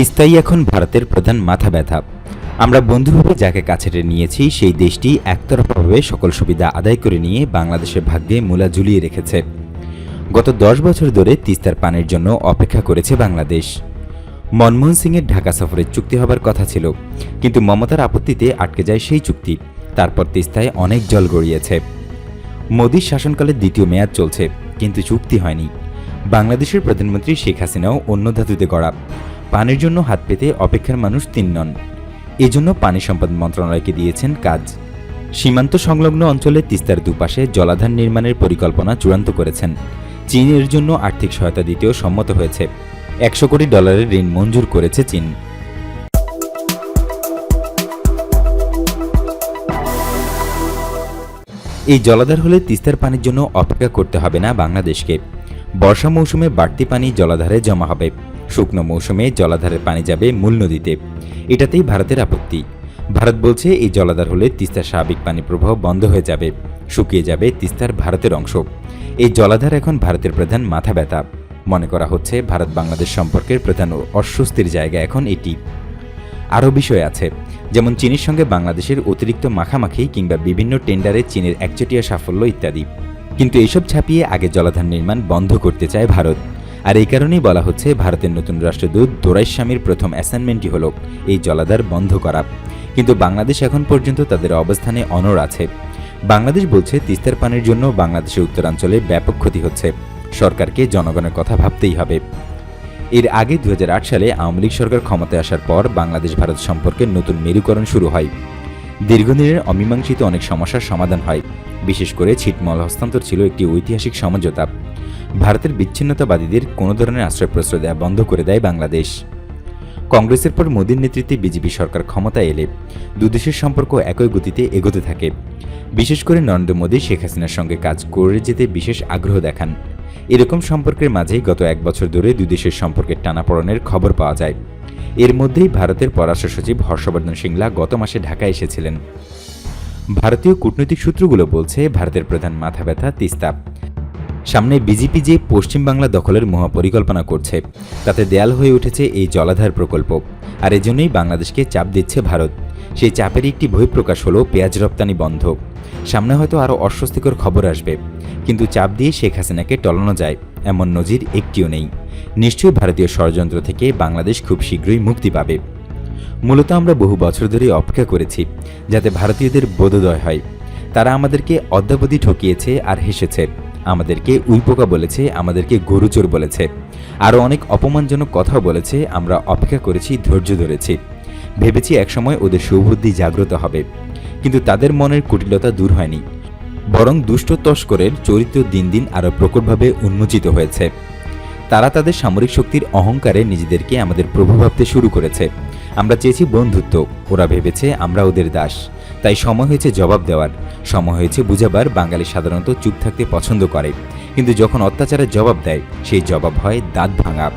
তিস্তাই এখন ভারতের প্রধান মাথা ব্যথা। আমরা বন্ধুভাবে যাকে কাছে নিয়েছি, সেই দেশটি একতরফাভাবে সকল সুবিধা আদায় করে নিয়ে বাংলাদেশের ভাগ্যে মূলা ঝুলিয়ে রেখেছে। গত দশ বছর ধরে তিস্তার পানির জন্য অপেক্ষা করেছে বাংলাদেশ। মনমোহন সিংয়ের ঢাকা সফরের চুক্তি হবার কথা ছিল, কিন্তু মমতার আপত্তিতে আটকে যায় সেই চুক্তি। তারপর তিস্তায় অনেক জল গড়িয়েছে। মোদীর শাসনকালে দ্বিতীয় মেয়াদ চলছে, কিন্তু চুক্তি হয়নি। বাংলাদেশের প্রধানমন্ত্রী শেখ হাসিনাও অন্য ধাতুতে গড়া। পানির জন্য হাত পেতে অপেক্ষার মানুষ তিন নন। এজন্য পানি সম্পদ মন্ত্রণালয়কে দিয়েছেন কাজ। সীমান্ত সংলগ্ন অঞ্চলে তিস্তার দুপাশে জলাধার নির্মাণের পরিকল্পনা চূড়ান্ত করেছেন। চীন এর জন্য আর্থিক সহায়তা দিতেও সম্মত হয়েছে। একশো কোটি ডলারের ঋণ মঞ্জুর করেছে চীন। এই জলাধার হলে তিস্তার পানির জন্য অপেক্ষা করতে হবে না বাংলাদেশকে। বর্ষা মৌসুমে বাড়তি পানি জলাধারে জমা হবে। শুকনো মৌসুমে জলাধারের পানি যাবে মূল নদীতে। এটাতেই ভারতের আপত্তি। ভারত বলছে, এই জলাধার হলে তিস্তার স্বাভাবিক পানি প্রবাহ বন্ধ হয়ে যাবে, শুকিয়ে যাবে তিস্তার ভারতের অংশ। এই জলাধার এখন ভারতের প্রধান মাথা ব্যথা। মনে করা হচ্ছে, ভারত বাংলাদেশ সম্পর্কের প্রধান অস্বস্তির জায়গা এখন এটি। আরও বিষয় আছে, যেমন চীনের সঙ্গে বাংলাদেশের অতিরিক্ত মাখামাখি কিংবা বিভিন্ন টেন্ডারে চীনের একচেটিয়া সাফল্য ইত্যাদি। কিন্তু এসব ছাপিয়ে আগে জলাধার নির্মাণ বন্ধ করতে চায় ভারত। আর এই কারণেই বলা হচ্ছে, ভারতের নতুন রাষ্ট্রদূত দোরাইস্বামীর প্রথম অ্যাসাইনমেন্টই হল এই জলাধার বন্ধ করা। কিন্তু বাংলাদেশ এখন পর্যন্ত তাদের অবস্থানে অনড় আছে। বাংলাদেশ বলছে, তিস্তার পানির জন্য বাংলাদেশের উত্তরাঞ্চলে ব্যাপক ক্ষতি হচ্ছে। সরকারকে জনগণের কথা ভাবতেই হবে। এর আগে দু হাজার আট সালে আওয়ামী লীগ সরকার ক্ষমতায় আসার পর বাংলাদেশ ভারত সম্পর্কে নতুন মেরুকরণ শুরু হয়। দীর্ঘদিনের অমীমাংসিত অনেক সমস্যার সমাধান হয়। বিশেষ করে ছিটমহল হস্তান্তর ছিল একটি ঐতিহাসিক সমঝোতা। ভারতের বিচ্ছিন্নতাবাদীদের কোনো ধরনের আশ্রয় প্রশ্রয় দেওয়া বন্ধ করে দেয় বাংলাদেশ। কংগ্রেসের পর মোদীর নেতৃত্বে বিজেপি সরকার ক্ষমতায় এলে দুদেশের সম্পর্ক একই গতিতে এগোতে থাকে। বিশেষ করে নরেন্দ্র মোদী, শেখ হাসিনার সঙ্গে কাজ করে যেতে বিশেষ আগ্রহ দেখান। এরকম সম্পর্কের মাঝেই গত এক বছর ধরে দুই দেশের সম্পর্কের টানাপড়নের খবর পাওয়া যায়। এর মধ্যেই ভারতের পররাষ্ট্র সচিব হর্ষবর্ধন সিংলা গত মাসে ঢাকায় এসেছিলেন। ভারতীয় কূটনৈতিক সূত্রগুলো বলছে, ভারতের প্রধান মাথা ব্যথা, তিস্তা। সামনে বিজেপি যে পশ্চিমবাংলা দখলের মহাপরিকল্পনা করছে, তাতে দেয়াল হয়ে উঠেছে এই জলাধার প্রকল্প। আর এজন্যই বাংলাদেশকে চাপ দিচ্ছে ভারত। সেই চাপের একটি বহিঃপ্রকাশ হলো পেঁয়াজ রপ্তানি বন্ধ। সামনে হয়তো আরও অস্বস্তিকর খবর আসবে। কিন্তু চাপ দিয়ে শেখ হাসিনাকে টলানো যায়, এমন নজির একটিও নেই। নিশ্চয়ই ভারতীয় ষড়যন্ত্র থেকে বাংলাদেশ খুব শীঘ্রই মুক্তি পাবে। মূলত আমরা বহু বছর ধরে অপেক্ষা করেছি, যাতে ভারতীয়দের বোধোদয় হয়। তারা আমাদেরকে অদ্যাবধি ঠকিয়েছে আর হেসেছে। আমাদেরকে উইপোকা বলেছে, আমাদেরকে গরুচোর বলেছে। আরও অনেক অপমানজনক কথাও বলেছে, আমরা অপেক্ষা করেছি, ধৈর্য ধরেছি। ভেবেছি একসময় ওদের সুবুদ্ধি জাগ্রত হবে। কিন্তু তাদের মনের কুটিলতা দূর হয়নি। বরং দুষ্ট তস্করের চরিত্র দিন দিন আরও প্রকটভাবে উন্মোচিত হয়েছে। তারা তাদের সামরিক শক্তির অহংকারে নিজেদেরকে আমাদের প্রভু ভাবতে শুরু করেছে। আমরা চেয়েছি বন্ধুত্ব, ওরা ভেবেছে আমরা ওদের দাস। তাই সময় হয়েছে জবাব দেওয়ার। সময় হয়েছে বুঝাবার, বাঙালি সাধারণত চুপ থাকতে পছন্দ করে। কিন্তু যখন অত্যাচারের জবাব দেয়, সেই জবাব হয় দাঁত ভাঙা।